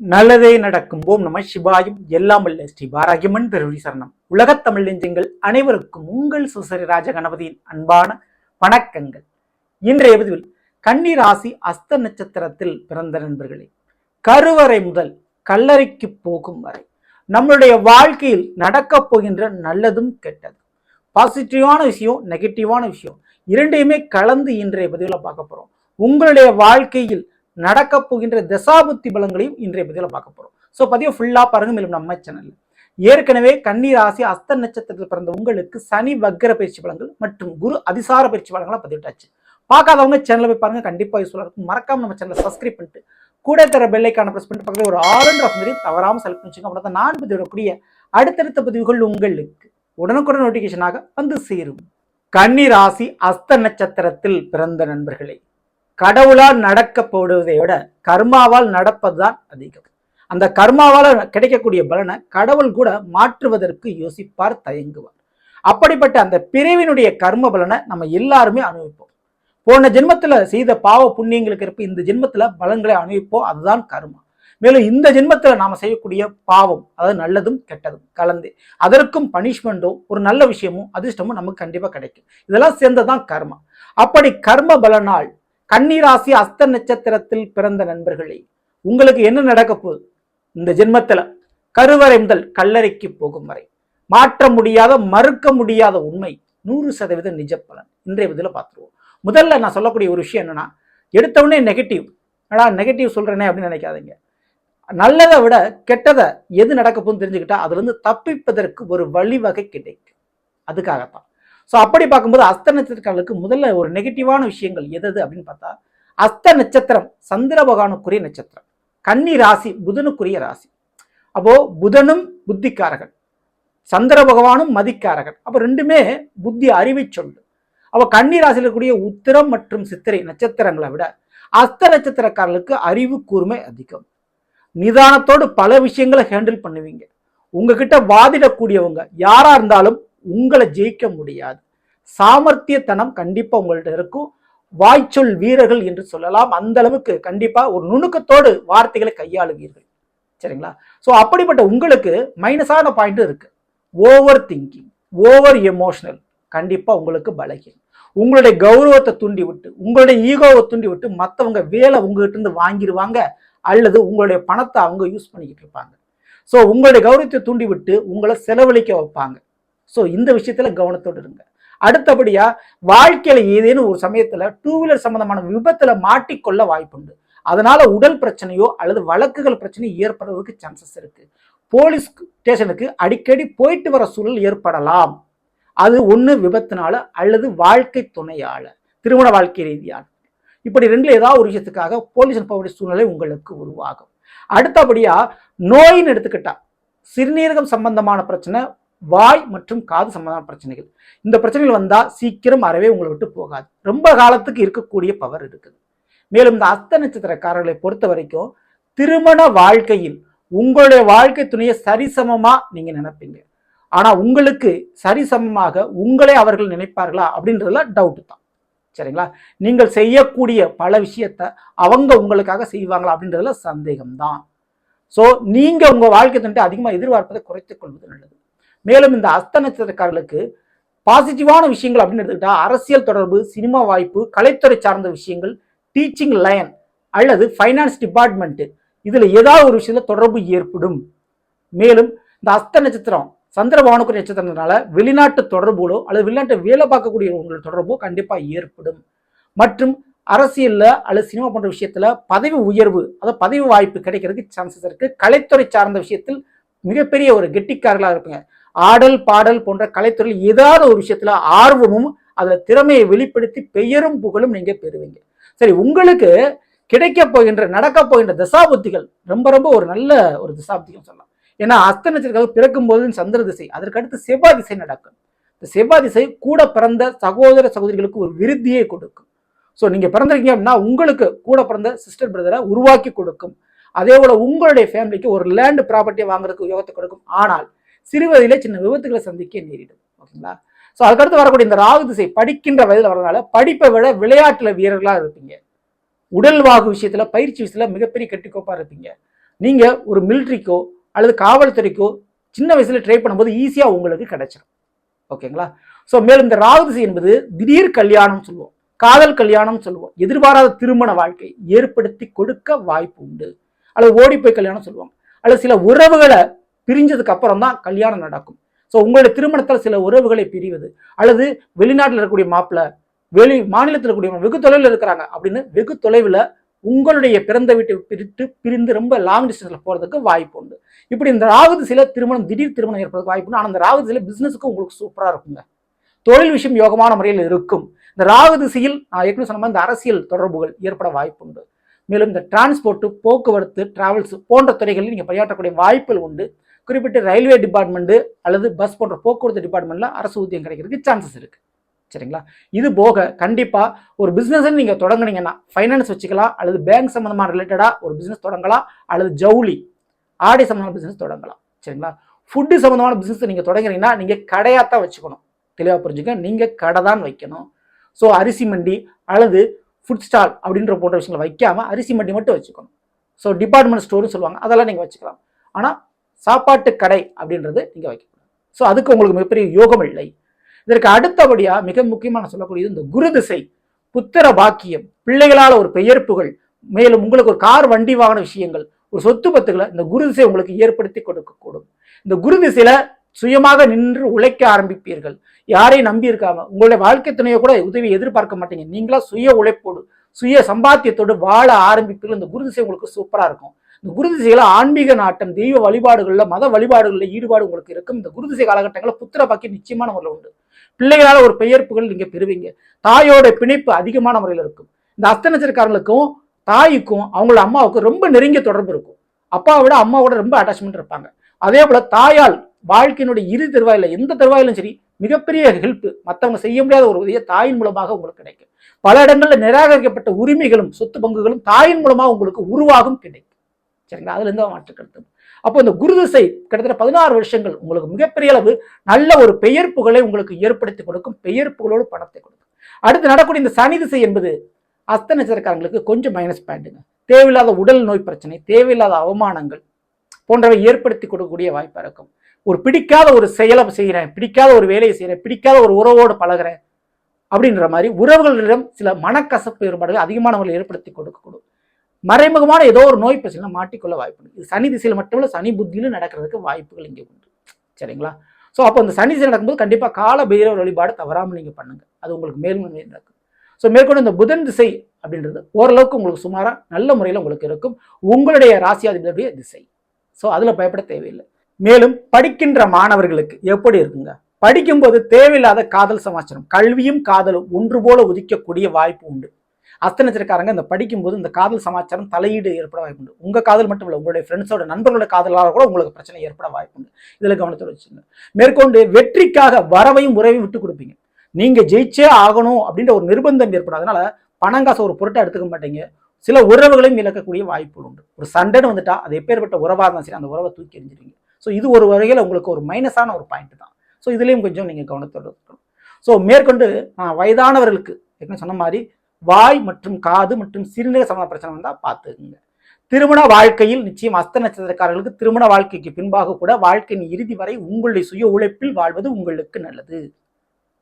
நல்லதே நடக்கும். ஓம் நம சிவாயும். எல்லாம் வல்ல ஸ்ரீ பாராகியம்மன் பெருவி சரணம். உலகத் தமிழ் நெஞ்சங்கள் அனைவருக்கும் உங்கள் சுசரி ராஜ கணபதியின் அன்பான வணக்கங்கள். இன்றைய பதிவில் கன்னி ராசி அஸ்த நட்சத்திரத்தில் பிறந்த நண்பர்களே கருவறை முதல் கல்லறைக்கு போகும் வரை நம்மளுடைய வாழ்க்கையில் நடக்கப் போகின்ற நல்லதும் கெட்டது பாசிட்டிவான விஷயம் நெகட்டிவான விஷயம் இரண்டையுமே கலந்து இன்றைய பதிவில் பார்க்க போறோம். உங்களுடைய வாழ்க்கையில் நடக்கப் போகின்ற தசாபுத்தி பலங்களையும் இன்றைய பதிவில் பார்க்க போகிறோம் ஸோ பதிவு ஃபுல்லாக பாருங்க மேலும் நம்ம சேனலில் ஏற்கனவே கண்ணீர் ராசி அஸ்த நட்சத்திரத்தில் பிறந்த உங்களுக்கு சனி வக்கர பயிற்சி பலங்கள் மற்றும் குரு அதிசார பயிற்சி பலங்களாக பதிவிட்டாச்சு. பார்க்காதவங்க சேனலை போய் பாருங்கள் கண்டிப்பாக யூஸ்ஃபுல்லாக இருக்கும். மறக்காம நம்ம சேனலை சப்ஸ்கிரைப் பண்ணிட்டு கூட தர பெல்லைக்கான ப்ரெஸ் பண்ணிட்டு பக்கத்தில் ஒரு ஆரஞ்சு ஆஃப் தவறாமல் செலக்ட் பண்ணிச்சுங்க அப்படின்னா தான் நான் பதிவிடக்கூடிய அடுத்தடுத்த பதிவுகள் உங்களுக்கு உடனுக்குடன் நோட்டிஃபிகேஷனாக வந்து சேரும். கன்னி ராசி அஸ்த நட்சத்திரத்தில் பிறந்த நண்பர்களே கடவுளால் நடக்க போடுவதை விட கர்மாவால் நடப்பது தான் அதிகம். அந்த கர்மாவால் கிடைக்கக்கூடிய பலனை கடவுள் கூட மாற்றுவதற்கு யோசிப்பார் தயங்குவார். அப்படிப்பட்ட அந்த பிரிவினுடைய கர்ம பலனை நம்ம எல்லாருமே அனுபவிப்போம். போன ஜென்மத்தில் செய்த பாவ புண்ணியங்களுக்கு இருப்ப இந்த ஜென்மத்தில் பலன்களை அனுபவிப்போம் அதுதான் கர்மா. மேலும் இந்த ஜென்மத்தில் நாம் செய்யக்கூடிய பாவம் அதாவது நல்லதும் கெட்டதும் கலந்து அதற்கும் பனிஷ்மெண்ட்டோ ஒரு நல்ல விஷயமும் அதிர்ஷ்டமும் நமக்கு கண்டிப்பாக கிடைக்கும். இதெல்லாம் சேர்ந்ததான் கர்மா. அப்படி கர்ம பலனால் கன்னிராசி அஸ்த நட்சத்திரத்தில் பிறந்த நண்பர்களே உங்களுக்கு என்ன நடக்க போகுது? இந்த ஜென்மத்தில் கருவறை முதல் கல்லறைக்கு போகும் வரை மாற்ற முடியாத மறுக்க முடியாத உண்மை நூறு சதவீத நிஜ பலன் இன்றைய இதில் பார்த்துருவோம். முதல்ல நான் சொல்லக்கூடிய ஒரு விஷயம் என்னன்னா எடுத்தவுடனே நெகட்டிவ் ஆனால் நெகட்டிவ் சொல்கிறேனே அப்படின்னு நினைக்காதீங்க. நல்லதை விட கெட்டதை எது நடக்க போகுதுன்னு தெரிஞ்சுக்கிட்டா அதுலேருந்து தப்பிப்பதற்கு ஒரு வழிவகை கிடைக்கும். அதுக்காகத்தான். ஸோ அப்படி பார்க்கும்போது அஸ்த நட்சத்திரக்காரர்களுக்கு முதல்ல ஒரு நெகட்டிவான விஷயங்கள் எது எது அப்படின்னு பார்த்தா அஸ்த நட்சத்திரம் சந்திர பகவானுக்குரிய நட்சத்திரம். கன்னி ராசி புதனுக்குரிய ராசி. அப்போது புதனும் புத்திக்காரகன் சந்திர பகவானும் மதிக்காரகன் அப்போ ரெண்டுமே புத்தி அறிவை சொல்லு அப்போ கன்னி ராசியில் இருக்கக்கூடிய உத்திரம் மற்றும் சித்திரை நட்சத்திரங்களை விட அஸ்த நட்சத்திரக்காரர்களுக்கு அறிவு கூர்மை அதிகம். நிதானத்தோடு பல விஷயங்களை ஹேண்டில் பண்ணுவீங்க. உங்ககிட்ட வாதிடக்கூடியவங்க யாரா இருந்தாலும் உங்களை ஜெயிக்க முடியாது. சாமர்த்தியத்தனம் கண்டிப்பாக உங்கள்ட்ட இருக்கும். வாய்ச்சொல் வீரர்கள் என்று சொல்லலாம். அந்த அளவுக்கு கண்டிப்பாக ஒரு நுணுக்கத்தோடு வார்த்தைகளை கையாளுவீர்கள். சரிங்களா? ஸோ அப்படிப்பட்ட உங்களுக்கு மைனஸான பாயிண்ட் இருக்கு. ஓவர் திங்கிங் ஓவர் எமோஷனல் கண்டிப்பாக உங்களுக்கு பலகீனம். உங்களுடைய கௌரவத்தை தூண்டி விட்டு உங்களுடைய ஈகோவை தூண்டி விட்டு மற்றவங்க வேலை உங்ககிட்ட இருந்து வாங்கிடுவாங்க அல்லது உங்களுடைய பணத்தை அவங்க யூஸ் பண்ணிக்கிட்டு இருப்பாங்க. ஸோ உங்களுடைய கௌரவத்தை தூண்டி விட்டு உங்களை செலவழிக்க வைப்பாங்க. ஸோ இந்த விஷயத்தில் கவனத்தோடு இருங்க. அடுத்தபடியாக வாழ்க்கையில் ஏதேனும் ஒரு சமயத்தில் டூ வீலர் சம்மந்தமான விபத்தில் மாட்டிக்கொள்ள வாய்ப்புண்டு. அதனால் உடல் பிரச்சனையோ அல்லது வழக்குகள் பிரச்சனையோ ஏற்படுறதுக்கு சான்சஸ் இருக்குது போலீஸ் ஸ்டேஷனுக்கு அடிக்கடி போயிட்டு வர சூழல் ஏற்படலாம். அது ஒன்று விபத்தினால அல்லது வாழ்க்கை துணையால் திருமண வாழ்க்கை ரீதியால் இப்படி ரெண்டில் ஏதாவது ஒரு விஷயத்துக்காக போலீஸ் போக வேண்டிய சூழ்நிலை உங்களுக்கு உருவாகும். அடுத்தபடியாக நோயின்னு எடுத்துக்கிட்டா சிறுநீரகம் சம்பந்தமான பிரச்சனை வாய் மற்றும் காது சம்பந்தமான பிரச்சனைகள். இந்த பிரச்சனைகள் வந்தால் சீக்கிரம் அறவே உங்களை விட்டு போகாது. ரொம்ப காலத்துக்கு இருக்கக்கூடிய பவர் இருக்குது. மேலும் இந்த அஸ்த நட்சத்திரக்காரர்களை பொறுத்த வரைக்கும் திருமண வாழ்க்கையில் உங்களுடைய வாழ்க்கை துணையை சரிசமமாக நீங்கள் நினைப்பீங்க. ஆனால் உங்களுக்கு சரிசமமாக உங்களே அவர்கள் நினைப்பார்களா அப்படின்றதுல டவுட் தான். சரிங்களா? நீங்கள் செய்யக்கூடிய பல விஷயத்த அவங்க உங்களுக்காக செய்வாங்களா அப்படின்றதுல சந்தேகம்தான். ஸோ நீங்கள் உங்கள் வாழ்க்கை துணை அதிகமாக எதிர்பார்ப்பதை குறைத்துக் கொள்வது நல்லது. மேலும் இந்த அஸ்த நட்சத்திரக்காரர்களுக்கு பாசிட்டிவான விஷயங்கள் அப்படின்னு எடுத்துக்கிட்டா அரசியல் தொடர்பு சினிமா வாய்ப்பு கலைத்துறை சார்ந்த விஷயங்கள் டீச்சிங் லைன் அல்லது ஃபைனான்ஸ் டிபார்ட்மெண்ட்டு இதில் ஏதாவது ஒரு விஷயத்தில் தொடர்பு ஏற்படும். மேலும் இந்த அஸ்த நட்சத்திரம் சந்திரபவனுக்கு நட்சத்திரத்தினால வெளிநாட்டு தொடர்புகளோ அல்லது வெளிநாட்டை வேலை பார்க்கக்கூடியவங்களோட தொடர்போ கண்டிப்பாக ஏற்படும். மற்றும் அரசியலில் அல்லது சினிமா போன்ற விஷயத்தில் பதவி உயர்வு அதாவது பதவி வாய்ப்பு கிடைக்கிறதுக்கு சான்சஸ் இருக்குது கலைத்துறை சார்ந்த விஷயத்தில் மிகப்பெரிய ஒரு கெட்டிக்காரர்களாக இருப்பீங்க. ஆடல் பாடல் போன்ற கலைத்துறையில் ஏதாவது ஒரு விஷயத்துல ஆர்வமும் அதில் திறமையை வெளிப்படுத்தி பெயரும் புகழும் நீங்க பெறுவீங்க. சரி உங்களுக்கு கிடைக்க போகின்ற நடக்க போகின்ற தசாபுத்திகள் ரொம்ப ரொம்ப ஒரு நல்ல ஒரு தசாபுத்திகள் சொல்லலாம். ஏன்னா அஸ்த நட்சத்திரம் பிறக்கும் போது சந்திர திசை அதற்கடுத்து செவ்வாய் திசை நடக்கும். இந்த செவ்வாய் திசை கூட பிறந்த சகோதர சகோதரிகளுக்கு ஒரு விருத்தியை கொடுக்கும். ஸோ நீங்கள் பிறந்திருக்கீங்க அப்படின்னா உங்களுக்கு கூட பிறந்த சிஸ்டர் பிரதரை உருவாக்கி கொடுக்கும். அதே போல உங்களுடைய ஃபேமிலிக்கு ஒரு லேண்ட் ப்ராப்பர்ட்டியை வாங்குறதுக்கு யோகத்தை கொடுக்கும். ஆனால் சிறுவயதிலே சின்ன விபத்துகளை சந்திக்க நேரிடும். ஓகேங்களா? ஸோ அதுக்கடுத்து வரக்கூடிய இந்த ராகு திசை படிக்கின்ற வயதில் வரதுனால படிப்பை விட விளையாட்டில் வீரர்களாக இருப்பீங்க. உடல் வாகு விஷயத்தில் பயிற்சி விஷயத்தில் மிகப்பெரிய கெட்டிக்கோப்பாக இருப்பீங்க. நீங்கள் ஒரு மிலிட்ரிக்கோ அல்லது காவல்துறைக்கோ சின்ன வயசில் ட்ரை பண்ணும்போது ஈஸியாக உங்களுக்கு கிடைச்சிடும் ஓகேங்களா? ஸோ மேலும் இந்த ராகு திசை என்பது திடீர் கல்யாணம் சொல்லுவோம். காதல் கல்யாணம் சொல்லுவோம். எதிர்பாராத திருமண வாழ்க்கை ஏற்படுத்தி கொடுக்க வாய்ப்பு உண்டு. அல்லது ஓடிப்போய் கல்யாணம் சொல்லுவாங்க அல்லது சில உறவுகளை பிரிஞ்சதுக்கு அப்புறம் தான் கல்யாணம் நடக்கும். ஸோ உங்களுடைய திருமணத்தில் சில உறவுகளை பிரிவது. அல்லது வெளிநாட்டில் இருக்கக்கூடிய மாப்பிள்ளை வெளி மாநிலத்தில் இருக்கக்கூடிய வெகு தொலைவில் இருக்கிறாங்க அப்படின்னு வெகு தொலைவில் உங்களுடைய பிறந்த வீட்டை பிரித்து பிரிந்து ரொம்ப லாங் டிஸ்டன்ஸில் போகிறதுக்கு வாய்ப்பு உண்டு. இப்படி இந்த ராகு திசையில திருமணம் திடீர் திருமணம் ஏற்படுறதுக்கு வாய்ப்பு உண்டு. ஆனால் அந்த ராகு திசையில பிஸ்னஸுக்கு உங்களுக்கு சூப்பராக இருக்குங்க. தொழில் விஷயம் யோகமான முறையில் இருக்கும். இந்த ராகு திசையில் நான் ஏற்கனவே சொன்ன மாதிரி இந்த அரசியல் தொடர்புகள் ஏற்பட வாய்ப்பு உண்டு. மேலும் இந்த டிரான்ஸ்போர்ட்டு போக்குவரத்து டிராவல்ஸ் போன்ற துறைகளில் நீங்கள் பணியாற்றக்கூடிய வாய்ப்புகள் உண்டு. குறிப்பிட்ட ரயில்வே டிபார்ட்மெண்ட்டு அல்லது பஸ் போன்ற போக்குவரத்து டிபார்ட்மெண்ட்டில் அரசு ஊதியம் கிடைக்கிறதுக்கு சான்சஸ் இருக்குது சரிங்களா? இது போக கண்டிப்பாக ஒரு பிசினஸ் நீங்கள் தொடங்குனீங்கன்னா ஃபைனான்ஸ் வச்சுக்கலாம் அல்லது பேங்க் சம்மந்தமான ரிலேட்டடாக ஒரு பிஸ்னஸ் தொடங்கலாம் அல்லது ஜவுளி ஆடை சம்மந்தமான பிஸ்னஸ் தொடங்கலாம். சரிங்களா? ஃபுட்டு சம்மந்தமான பிஸ்னஸ் நீங்கள் தொடங்குறீங்கன்னா நீங்கள் கடையாக தான் வச்சுக்கணும். தெளிவாக புரிஞ்சுக்க நீங்கள் கடை தான் வைக்கணும். ஸோ அரிசி மண்டி அல்லது ஃபுட் ஸ்டால் அப்படின்ற போன்ற விஷயங்களை வைக்காமல் அரிசி மண்டி மட்டும் வச்சுக்கணும். ஸோ டிபார்ட்மெண்ட் ஸ்டோர்னு சொல்லுவாங்க. அதெல்லாம் நீங்கள் வச்சுக்கலாம். ஆனால் சாப்பாட்டு கடை அப்படின்றது நீங்கள் வைக்கக்கூடாது ஸோ அதுக்கு உங்களுக்கு மிகப்பெரிய யோகம் இல்லை. இதற்கு அடுத்தபடியாக மிக முக்கியமான சொல்லக்கூடியது இந்த குரு திசை புத்திர பாக்கியம் பிள்ளைகளால் ஒரு பெயர்ப்புகள் மேலும் உங்களுக்கு ஒரு கார் வண்டி வாகன விஷயங்கள் ஒரு சொத்து பத்துக்களை இந்த குரு திசை உங்களுக்கு ஏற்படுத்தி கொடுக்கக்கூடும். இந்த குரு திசையில சுயமாக நின்று உழைக்க ஆரம்பிப்பீர்கள். யாரையும் நம்பி இருக்காம உங்களுடைய வாழ்க்கை துணையை கூட உதவி எதிர்பார்க்க மாட்டீங்க. நீங்களா சுய உழைப்போடு சுய சம்பாத்தியத்தோடு வாழ ஆரம்பிப்பீர்கள். இந்த குரு திசை உங்களுக்கு சூப்பராக இருக்கும். இந்த குருதிசையில் ஆன்மீக நாட்டம் தெய்வ வழிபாடுகளில் மத வழிபாடுகளில் ஈடுபாடு உங்களுக்கு இருக்கும். இந்த குருதிசை காலகட்டங்களில் புத்திர பாக்கி நிச்சயமான முறையில் உண்டு. பிள்ளைகளால் ஒரு பெயர்ப்புகள் நீங்கள் பெறுவீங்க. தாயோட பிணைப்பு அதிகமான முறையில் இருக்கும். இந்த அஸ்த தாய்க்கும் அவங்களோட அம்மாவுக்கும் ரொம்ப நெருங்கிய தொடர்பு இருக்கும். அப்பாவை விட அம்மாவோட ரொம்ப அட்டாச்மெண்ட் இருப்பாங்க. அதே போல் தாயால் வாழ்க்கையினுடைய இரு தருவாயில் எந்த தருவாயிலும் சரி மிகப்பெரிய ஹெல்ப் மற்றவங்க செய்ய முடியாத ஒரு உதவியை தாயின் மூலமாக உங்களுக்கு கிடைக்கும். பல இடங்களில் நிராகரிக்கப்பட்ட உரிமைகளும் சொத்து பங்குகளும் தாயின் மூலமாக உங்களுக்கு உருவாகும் கிடைக்கும். சரிங்களா? அதுலேருந்து அவன் மாற்று அப்போ இந்த குரு திசை கிட்டத்தட்ட பதினாறு வருஷங்கள் உங்களுக்கு மிகப்பெரிய அளவு நல்ல ஒரு பெயர் புகழை உங்களுக்கு ஏற்படுத்தி கொடுக்கும் பெயர் புகழோடு பணத்தை கொடுக்கும். அடுத்து நடக்கூடிய இந்த சனி திசை என்பது அஸ்த நட்சத்திரக்காரங்களுக்கு கொஞ்சம் மைனஸ் பாயிண்ட்டுங்க தேவையில்லாத உடல் நோய் பிரச்சனை தேவையில்லாத அவமானங்கள் போன்றவை ஏற்படுத்தி கொடுக்கக்கூடிய வாய்ப்பாக இருக்கும். ஒரு பிடிக்காத ஒரு செயலை செய்கிறேன் பிடிக்காத ஒரு வேலையை செய்கிறேன் பிடிக்காத ஒரு உறவோடு பழகுறேன் அப்படின்ற மாதிரி உறவுகளிடம் சில மனக்கசப்பு ஏற்பாடுகள் அதிகமானவர்கள் ஏற்படுத்தி கொடுக்கக்கூடும். மறைமுகமான ஏதோ ஒரு நோய் பிரச்சனை மாட்டிக்கொள்ள வாய்ப்பு உண்டு. இது சனி திசையில் மட்டுமல்ல சனி புத்தியிலும் நடக்கிறதுக்கு வாய்ப்புகள் இங்கே உண்டு. சரிங்களா? ஸோ அப்போ அந்த சனி திசை நடக்கும்போது கண்டிப்பாக கால பைரவர் வழிபாடு தவறாமல் நீங்கள் பண்ணுங்க. அது உங்களுக்கு மேலும் நடக்கும். ஸோ மேற்கொண்டு இந்த புதன் திசை அப்படின்றது ஓரளவுக்கு உங்களுக்கு சுமாராக நல்ல முறையில் உங்களுக்கு இருக்கும். உங்களுடைய ராசியாதிபதியுடைய திசை. ஸோ அதில் பயப்பட தேவையில்லை. மேலும் படிக்கின்ற மாணவர்களுக்கு எப்படி இருக்குங்க? படிக்கும்போது தேவையில்லாத காதல் சமாச்சாரம் கல்வியும் காதலும் ஒன்று போல உதிக்கக்கூடிய வாய்ப்பு உண்டு. அஸ்த நட்சத்திரக்காரங்க இந்த படிக்கும்போது இந்த காதல் சமாச்சாரம் தலையீடு ஏற்பட வாய்ப்பு உண்டு. உங்க காதல் மட்டும் இல்லை உங்களுடைய ஃப்ரெண்ட்ஸோட நண்பர்களோட காதலாக கூட உங்களுக்கு பிரச்சனை ஏற்பட வாய்ப்புண்டு இதில் கவனத்தோட வச்சுங்க மேற்கொண்டு வெற்றிக்காக வரவையும் உறவையும் விட்டு கொடுப்பீங்க. நீங்க ஜெயிச்சே ஆகணும் அப்படின்ற ஒரு நிர்பந்தம் ஏற்படும் அதனால பணங்காசை ஒரு பொருட்டை எடுத்துக்க மாட்டீங்க. சில உறவுகளையும் இழக்கக்கூடிய வாய்ப்புகள் உண்டு. ஒரு சண்டைன்னு வந்துட்டா அது எப்பேற்பட்ட உறவாக இருந்தாலும் சரி அந்த உறவை தூக்கி எறிஞ்சிருவீங்க. ஸோ இது ஒரு வகையில் உங்களுக்கு ஒரு மைனஸான ஒரு பாயிண்ட் தான். ஸோ இதுலேயும் கொஞ்சம் நீங்கள் கவனத்தோடு இருக்கணும். ஸோ மேற்கொண்டு நான் வயதானவர்களுக்கு ஏற்கனவே சொன்ன மாதிரி வாய் மற்றும் காது மற்றும் சிறுநீர் சம்பந்த பிரச்சனை வந்தால் பார்த்துக்குங்க. திருமண வாழ்க்கையில் நிச்சயம் அஸ்த நட்சத்திரக்காரர்களுக்கு திருமண வாழ்க்கைக்கு பின்பாக கூட வாழ்க்கையின் இறுதி வரை உங்களுடைய சுய உழைப்பில் வாழ்வது உங்களுக்கு நல்லது.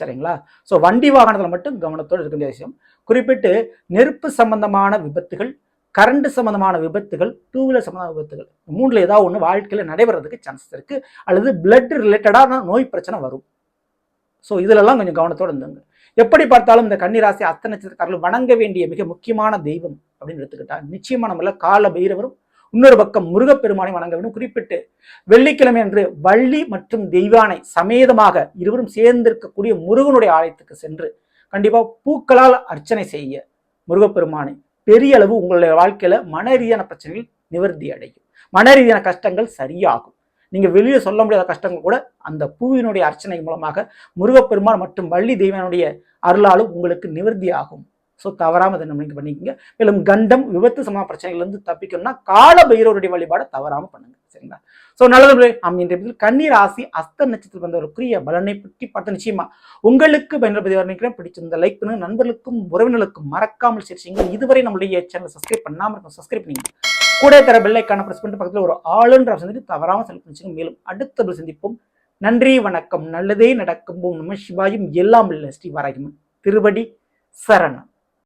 சரிங்களா? ஸோ வண்டி வாகனத்தில் மட்டும் கவனத்தோடு இருக்க வேண்டிய விஷயம் குறிப்பிட்டு நெருப்பு சம்பந்தமான விபத்துகள் கரண்ட் சம்பந்தமான விபத்துகள் டூ வீலர் சம்பந்தமான விபத்துகள் மூணில் ஏதாவது ஒன்று வாழ்க்கையில் நடைபெறதுக்கு சான்சஸ் இருக்குது அல்லது பிளட் ரிலேட்டடான நோய் பிரச்சனை வரும். ஸோ இதிலெல்லாம் கொஞ்சம் கவனத்தோடு இருந்துங்க. எப்படி பார்த்தாலும் இந்த கன்னிராசி அஸ்த நட்சத்திரக்காரர்கள் வணங்க வேண்டிய மிக முக்கியமான தெய்வம் அப்படின்னு எடுத்துக்கிட்டா நிச்சயமா நம்மள கால பைரவரும் இன்னொரு பக்கம் முருகப்பெருமானை வணங்க வேண்டும். குறிப்பிட்டு வெள்ளிக்கிழமை அன்று வள்ளி மற்றும் தெய்வானை சமேதமாக இருவரும் சேர்ந்திருக்கக்கூடிய முருகனுடைய ஆலயத்துக்கு சென்று கண்டிப்பாக பூக்களால் அர்ச்சனை செய்ய முருகப்பெருமானை பெரிய அளவு உங்களுடைய வாழ்க்கையில மன ரீதியான பிரச்சனைகள் நிவர்த்தி அடையும். மன ரீதியான கஷ்டங்கள் சரியாகும். நீங்கள் வெளியே சொல்ல முடியாத கஷ்டங்கள் கூட அந்த பூவினுடைய அர்ச்சனை மூலமாக முருகப்பெருமான் மற்றும் வள்ளி தெய்வனுடைய அருளாலும் உங்களுக்கு நிவர்த்தியாகும் ஸோ தவறாம அதை நம்ம பண்ணிக்கோங்க. மேலும் கண்டம் விபத்து சம பிரச்சனைகள்லேருந்து தப்பிக்கணும்னா கால பைரவருடைய வழிபாடை தவறாமல் பண்ணுங்க. சரிங்களா? ஸோ நல்லது நாம் இன்றைய கண்ணீர் ஆசி அஸ்த நட்சத்திரத்தில் குரிய பலனை பற்றி பார்த்து நிச்சயமா உங்களுக்கு பயன்படுத்தி வர்ணிக்கிறேன் பிடிச்சிருந்த லைக் பண்ணுங்க. நண்பர்களுக்கும் உறவினர்களுக்கும் மறக்காமல் சேர்ச்சிங்க இதுவரை நம்மளுடைய சேனல் சப்ஸ்கிரைப் பண்ணாமல் இருக்கும் சப்ஸ்கிரைப் பண்ணிங்க கூட தர பெல்லைக்கான ப்ரெஸ் பண்ணிட்டு பக்கத்தில் ஒரு ஆளுன்ற ஆப்ஷன் தவறாமல் செலக்ட் பண்ணிச்சுங்க. மேலும் அடுத்த ஒரு சந்திப்போம். நன்றி வணக்கம். நல்லதே நடக்கும். ஓம் நம சிவாயும். எல்லாம் இல்லை ஸ்ரீ வாராகிமன் திருவடி சரணம்.